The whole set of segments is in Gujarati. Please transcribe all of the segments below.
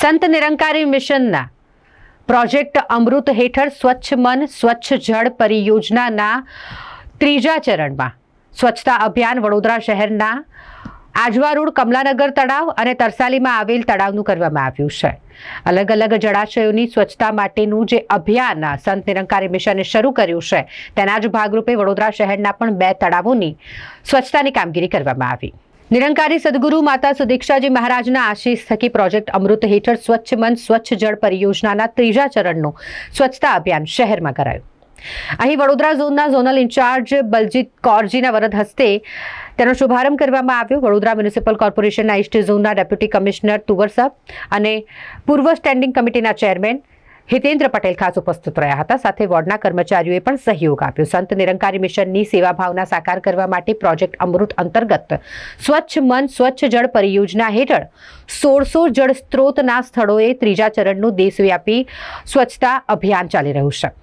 સંત નિરંકારી મિશનના પ્રોજેક્ટ અમૃત હેઠળ સ્વચ્છ મન સ્વચ્છ જળ પરિયોજનાના ત્રીજા ચરણમાં સ્વચ્છતા અભિયાન વડોદરા શહેરના આજવા રોડ કમલાનગર તળાવ અને તરસાલીમાં આવેલ તળાવનું કરવામાં આવ્યું છે અલગ અલગ જળાશયોની સ્વચ્છતા માટેનું જે અભિયાન સંત નિરંકારી મિશને શરૂ કર્યું છે તેના જ ભાગરૂપે વડોદરા શહેરના પણ બે તળાવોની સ્વચ્છતાની કામગીરી કરવામાં આવી નિરંકારી સદગુરુ માતા સુદીક્ષાજી મહારાજના આશીષ થકી પ્રોજેક્ટ અમૃત હેઠળ સ્વચ્છ મન સ્વચ્છ જળ પરિયોજનાના ત્રીજા ચરણનું સ્વચ્છતા અભિયાન શહેરમાં કરાયું અહીં વડોદરા ઝોનના ઝોનલ ઇન્ચાર્જ બલજીત કૌરજીના વરદ હસ્તે તેનો શુભારંભ કરવામાં આવ્યો વડોદરા મ્યુનિસિપલ કોર્પોરેશનના ઇસ્ટ ઝોનના ડેપ્યુટી કમિશનર તુવર સાહેબ અને પૂર્વ સ્ટેન્ડિંગ કમિટીના ચેરમેન હિતેન્દ્ર પટેલ ખાસ ઉપસ્થિત રહ્યા હતા સાથે વોર્ડના કર્મચારીઓએ પણ સહયોગ આપ્યો સંત નિરંકારી મિશનની સેવા ભાવના સાકાર કરવા માટે પ્રોજેક્ટ અમૃત અંતર્ગત સ્વચ્છ મન સ્વચ્છ જળ પરિયોજના હેઠળ સોળસો જળ સ્ત્રોતના સ્થળોએ ત્રીજા ચરણનું દેશવ્યાપી સ્વચ્છતા અભિયાન ચાલી રહ્યું છે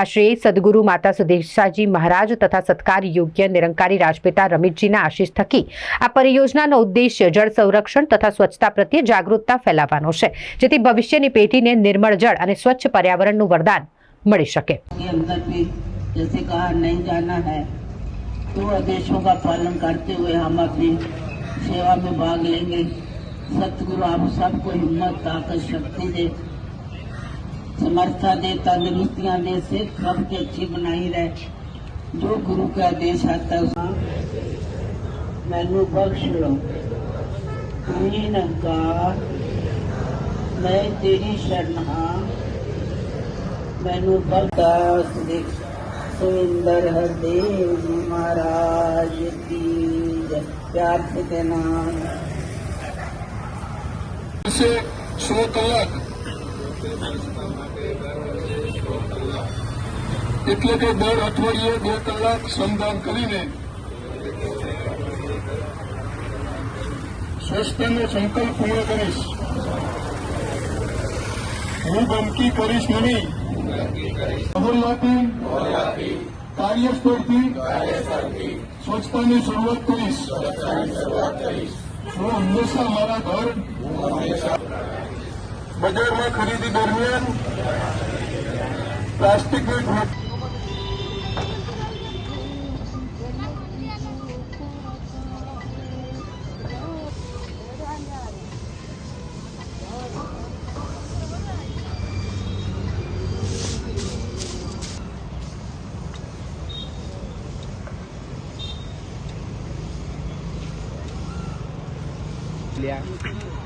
આ શ્રી સદગુરુ માતા સુદેશાજી મહારાજ તથા સત્કાર યોગ્ય નિરંકારી રાજપિતા રમીતજીના આશીષ થકી આ પરિયોજનાનો ઉદ્દેશ્ય જળ સંરક્ષણ તથા સ્વચ્છતા પ્રત્યે જાગૃતતા ફેલાવવાનો છે જેથી ભવિષ્યની પેઢીને નિર્મળ જળ અને સ્વચ્છ પર્યાવરણનું વરદાન મળી શકે जैसे कहा नहीं जाना है तो आदेशों का पालन करते हुए समर्था दे तंदरुस्तियां दे सब के अच्छी बनाई रहे जो गुरु का आदेश आता है मैनू बख्श लो अमीन नकार मैं तेरी शरण हाँ मैनू बख्श सुविंदर हरदेव जी महाराज की प्यार से कहना से सो तो એટલે કે દર અઠવાડિયે બે કલાક શ્રમદાન કરીને સ્વસ્થનો સંકલ્પ પૂર્ણ કરીશ હું ગમકી કરીશ નહીં અહોલ્લાથી કાર્યસ્થળથી સ્વચ્છતાની શરૂઆત કરીશ હું હંમેશા મારા ઘર બજારમાં ખરીદી દરમિયાન પ્લાસ્ટિકની Yeah.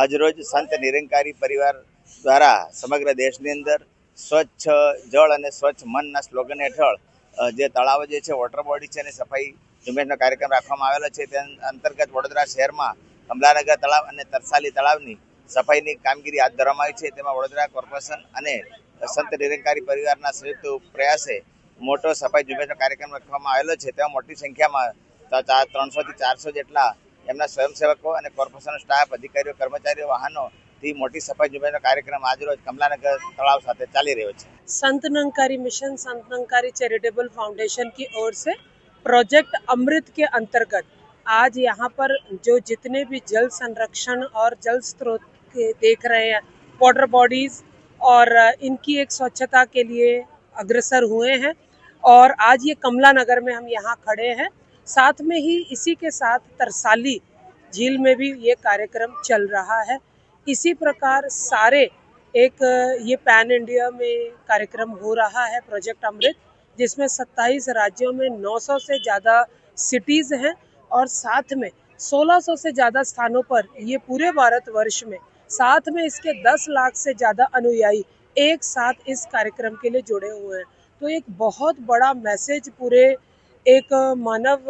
આજરોજ સંત નિરંકારી પરિવાર દ્વારા સમગ્ર દેશની અંદર સ્વચ્છ જળ અને સ્વચ્છ મનના સ્લોગન હેઠળ જે તળાવો જે છે વોટર બોડી છે અને સફાઈ ઝુંબેશનો કાર્યક્રમ રાખવામાં આવેલો છે તે અંતર્ગત વડોદરા શહેરમાં કમલાનગર તળાવ અને તરસાલી તળાવની સફાઈની કામગીરી હાથ ધરવામાં આવી છે તેમાં વડોદરા કોર્પોરેશન અને સંત નિરંકારી પરિવારના સંયુક્ત પ્રયાસે મોટો સફાઈ ઝુંબેશનો કાર્યક્રમ રાખવામાં આવેલો છે તેમાં મોટી સંખ્યામાં ત્રણસોથી ચારસો જેટલા એમના સ્વયંસેવકો અને કોર્પોરેશનલ સ્ટાફ અધિકારીઓ કર્મચારીઓ વાહનો થી મોટી સફાઈ ઝુંબેશનો કાર્યક્રમ આજ રોજ કમલાનગર તળાવ સાથે ચાલી રહ્યો છે સંતનંગકારી મિશન સંતનંગકારી ચેરીટેબલ ફાઉન્ડેશનની ઓરસે પ્રોજેક્ટ અમૃત કે અંતર્ગત આજ યહા પર જો जितने ભી જલ સંરક્ષણ ઓર જલ સ્ત્રોત કે દેખ રહે હે બોર્ડર બોડીઝ ઓર ઇનકી એક સ્વચ્છતા કે લિયે એગ્રેસર હુએ હે ઓર આજ યે કમલાનગર મેં હમ યહા ખડે હે साथ में ही इसी के साथ तरसाली झील में भी ये कार्यक्रम चल रहा है इसी प्रकार सारे एक ये पैन इंडिया में कार्यक्रम हो रहा है प्रोजेक्ट अमृत जिसमें 27 राज्यों में 900 से ज़्यादा सिटीज़ हैं और साथ में 1600 से ज़्यादा स्थानों पर ये पूरे भारत वर्ष में साथ में इसके 10 लाख से ज़्यादा अनुयायी एक साथ इस कार्यक्रम के लिए जुड़े हुए हैं तो एक बहुत बड़ा मैसेज पूरे एक मानव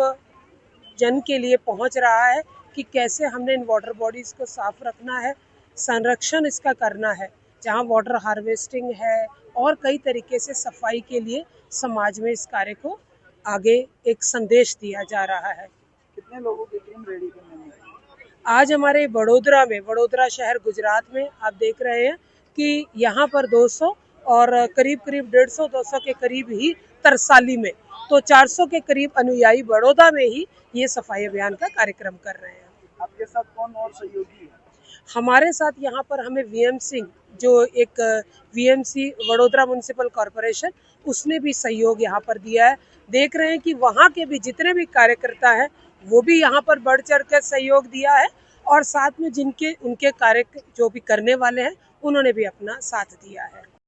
जन के लिए पहुंच रहा है कि कैसे हमने इन वाटर बॉडीज़ को साफ रखना है संरक्षण इसका करना है जहाँ वाटर हार्वेस्टिंग है और कई तरीके से सफाई के लिए समाज में इस कार्य को आगे एक संदेश दिया जा रहा है कितने लोगों की टीम रेडी करने आज हमारे वडोदरा में वडोदरा शहर गुजरात में आप देख रहे हैं कि यहाँ पर 200 और करीब करीब 150 200 के करीब ही तरसाली में तो 400 के करीब अनुयायी बड़ौदा में ही ये सफाई अभियान का कार्यक्रम कर रहे हैं आपके साथ कौन और सहयोगी है हमारे साथ यहाँ पर हमें वीएम सिंह जो एक वीएमसी वडोदरा म्यूनसिपल कॉरपोरेशन उसने भी सहयोग यहाँ पर दिया है देख रहे हैं कि वहाँ के भी जितने भी कार्यकर्ता हैं वो भी यहाँ पर बढ़ चढ़ कर सहयोग दिया है और साथ में जिनके उनके कार्य जो भी करने वाले हैं उन्होंने भी अपना साथ दिया है